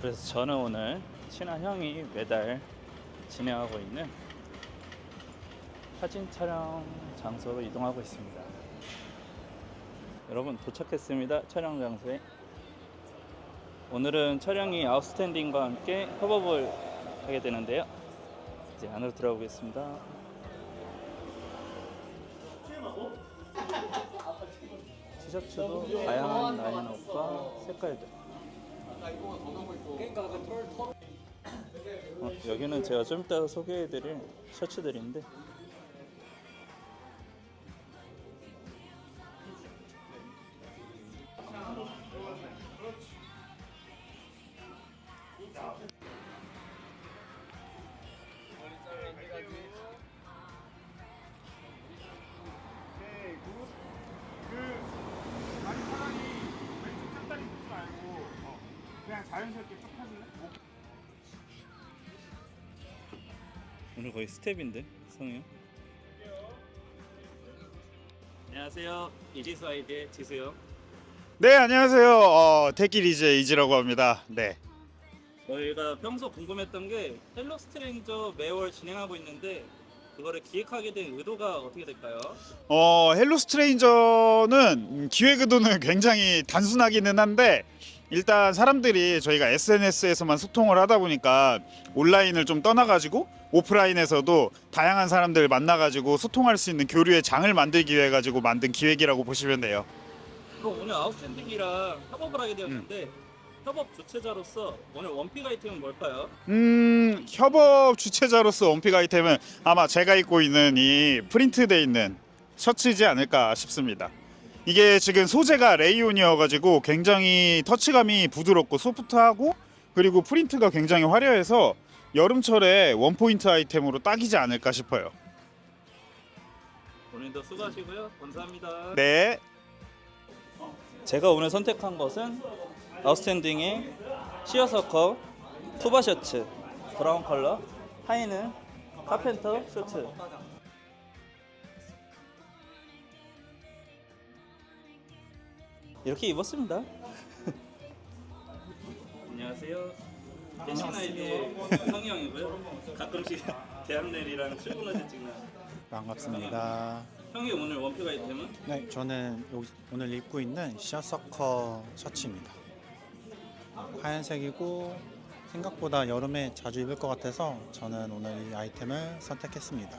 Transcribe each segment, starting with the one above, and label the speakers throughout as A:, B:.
A: 그래서 저는 오늘 친한 형이 매달 진행하고 있는 사진 촬영 장소로 이동하고 있습니다. 여러분 도착했습니다. 촬영 장소에. 오늘은 촬영이 아웃스탠딩과 함께 협업을 하게 되는데요. 이제 안으로 들어보겠습니다. 티셔츠도 다양한 라인업과 색깔들. 어, 여기는 제가 좀 이따가 소개해드릴 셔츠들인데
B: 자연스럽게 쭉 펴줄래?
A: 오늘 거의 스텝인데 성우 형. 안녕하세요 이지수 아이디의 지수요.
B: 네 안녕하세요 어, 테키리제 이지라고 합니다 네
A: 저희가 평소 궁금했던 게 헬로 스트레인저 매월 진행하고 있는데 그거를 기획하게 된 의도가 어떻게 될까요?
B: 어, 헬로 스트레인저는 기획 의도는 굉장히 단순하기는 한데 일단 사람들이 저희가 SNS에서만 소통을 하다 보니까 온라인을 좀 떠나가지고 오프라인에서도 다양한 사람들 만나가지고 소통할 수 있는 교류의 장을 만들기 위해 가지고 만든 기획이라고 보시면 돼요.
A: 오늘 아웃스탠딩이랑 협업을 하게 되었는데 협업 주최자로서 오늘 원픽 아이템은 뭘까요?
B: 음, 협업 주최자로서 원픽 아이템은 아마 제가 입고 있는 이 프린트돼 있는 셔츠이지 않을까 싶습니다. 이게 지금 소재가 레이온이어가지고 굉장히 터치감이 부드럽고 소프트하고 그리고 프린트가 굉장히 화려해서 여름철에 원포인트 아이템으로 딱이지 않을까 싶어요.
A: 오늘도 수고하시고요. 감사합니다.
B: 네.
A: 제가 오늘 선택한 것은 아웃스탠딩의 시어서커 투바 셔츠 브라운 컬러 하이는 카펜터 셔츠 이렇게 입었습니다 안녕하세요 대신 아이디의 성희 형이고요 가끔씩 대학내리랑 출근하실 찍는
C: 반갑습니다.
A: 형이 오늘 원픽 아이템은
C: 네, 저는 여기 오늘 입고 있는 시어서커 셔츠입니다. 하얀색이고 생각보다 여름에 자주 입을 것 같아서 저는 오늘 이 아이템을 선택했습니다.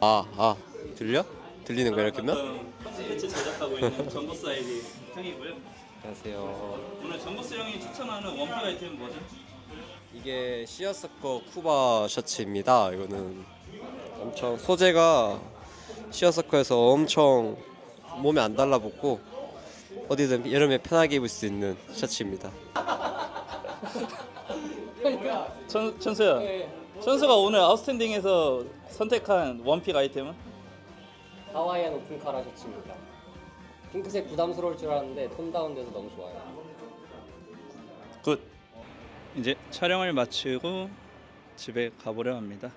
D: 아, 아, 들려? 들리는 거야, 이렇게 면?
A: 어떤 콘텐츠 제작하고 있는 정보스 아이디 형이고요
D: 안녕하세요.
A: 오늘 정보스 형이 추천하는 원픽 아이템은 뭐죠?
D: 이게 시어서커 쿠바 셔츠입니다. 이거는 엄청 소재가 시어서커에서 엄청 몸에 안 달라붙고 어디든 여름에 편하게 입을 수 있는 셔츠입니다.
A: 천, 천수야 천수가 오늘 아웃스탠딩에서 선택한 원픽 아이템은?
E: 하와이안 오픈카 라 셔츠입니다. 핑크색 부담스러울 줄 알았는데 톤 다운돼서 너무 좋아요.
A: 굿 이제 촬영을 마치고 집에 가보려 합니다